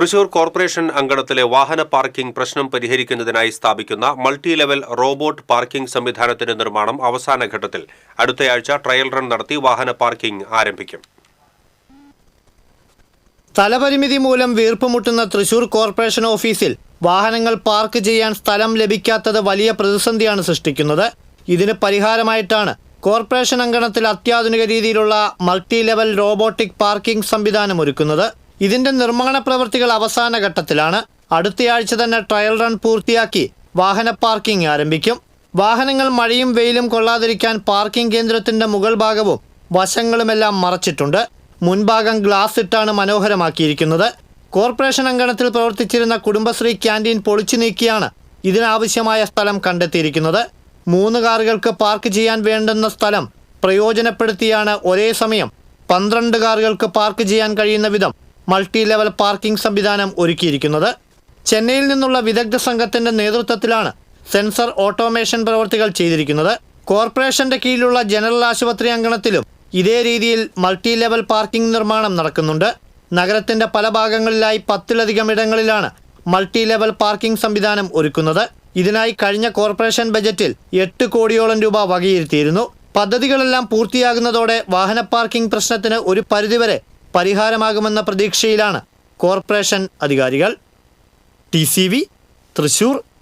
Thrissur corporation അങ്കണത്തിലെ വാഹന parking പ്രശ്നം പരിഹരിക്കുന്നതിനായി സ്ഥാപിക്കുന്ന മൾട്ടി ലെവൽ റോബോട്ട് പാർക്കിംഗ് സംവിധാനത്തിന്റെ നിർമ്മാണം അവസാന ഘട്ടത്തിൽ അടുത്തയാഴ്ച ട്രയൽ റൺ നടത്തി വാഹന പാർക്കിംഗ് ആരംഭിക്കും. സ്ഥലപരിമിതി മൂലം വീർപ്പുമുട്ടുന്ന തൃശൂർ കോർപ്പറേഷൻ ഓഫീസിൽ വാഹനങ്ങൾ പാർക്ക് ചെയ്യാൻ സ്ഥലം ലഭിക്കാത്തത് വലിയ പ്രതിസന്ധിയാണ് സൃഷ്ടിക്കുന്നത്. ഇതിന് പരിഹാരമായിട്ടാണ് കോർപ്പറേഷൻ അങ്കണത്തിൽ അത്യാധുനിക രീതിയിലുള്ള മൾട്ടി ലെവൽ റോബോട്ടിക് പാർക്കിംഗ് സംവിധാനം ഒരുക്കുന്നത്. ഇതിന്റെ നിർമ്മാണ പ്രവൃത്തികൾ അവസാന ഘട്ടത്തിലാണ്. അടുത്തയാഴ്ച തന്നെ ട്രയൽ റൺ പൂർത്തിയാക്കി വാഹന പാർക്കിംഗ് ആരംഭിക്കും. വാഹനങ്ങൾ മഴയും വെയിലും കൊള്ളാതിരിക്കാൻ പാർക്കിംഗ് കേന്ദ്രത്തിന്റെ മുകൾ ഭാഗവും വശങ്ങളുമെല്ലാം മറച്ചിട്ടുണ്ട്. മുൻഭാഗം ഗ്ലാസ് ഇട്ടാണ് മനോഹരമാക്കിയിരിക്കുന്നത്. കോർപ്പറേഷൻ അങ്കണത്തിൽ പ്രവർത്തിച്ചിരുന്ന കുടുംബശ്രീ ക്യാന്റീൻ പൊളിച്ചു നീക്കിയാണ് ഇതിനാവശ്യമായ സ്ഥലം കണ്ടെത്തിയിരിക്കുന്നത്. മൂന്ന് കാറുകൾക്ക് പാർക്ക് ചെയ്യാൻ വേണ്ടുന്ന സ്ഥലം പ്രയോജനപ്പെടുത്തിയാണ് ഒരേ സമയം പന്ത്രണ്ട് കാറുകൾക്ക് പാർക്ക് ചെയ്യാൻ കഴിയുന്ന വിധം മൾട്ടി ലെവൽ പാർക്കിംഗ് സംവിധാനം ഒരുക്കിയിരിക്കുന്നത് ചെന്നൈയിൽ നിന്നുള്ള വിദഗ്ധ സംഘത്തിന്റെ നേതൃത്വത്തിലാണ് സെൻസർ ഓട്ടോമേഷൻ പ്രവൃത്തികൾ ചെയ്തിരിക്കുന്നത്. കോർപ്പറേഷന്റെ കീഴിലുള്ള ജനറൽ ആശുപത്രി അങ്കണത്തിലും ഇതേ രീതിയിൽ മൾട്ടി ലെവൽ പാർക്കിംഗ് നിർമ്മാണം നടക്കുന്നുണ്ട്. നഗരത്തിന്റെ പല ഭാഗങ്ങളിലായി പത്തിലധികം ഇടങ്ങളിലാണ് മൾട്ടി ലെവൽ പാർക്കിംഗ് സംവിധാനം ഒരുക്കുന്നത്. ഇതിനായി കഴിഞ്ഞ കോർപ്പറേഷൻ ബജറ്റിൽ എട്ട് കോടിയോളം രൂപ വകയിരുത്തിയിരുന്നു. പദ്ധതികളെല്ലാം പൂർത്തിയാകുന്നതോടെ വാഹന പാർക്കിംഗ് പ്രശ്നത്തിന് ഒരു പരിധിവരെ പരിഹാരമാകുമെന്ന പ്രതീക്ഷയിലാണ് കോർപ്പറേഷൻ അധികാരികൾ. ടി തൃശൂർ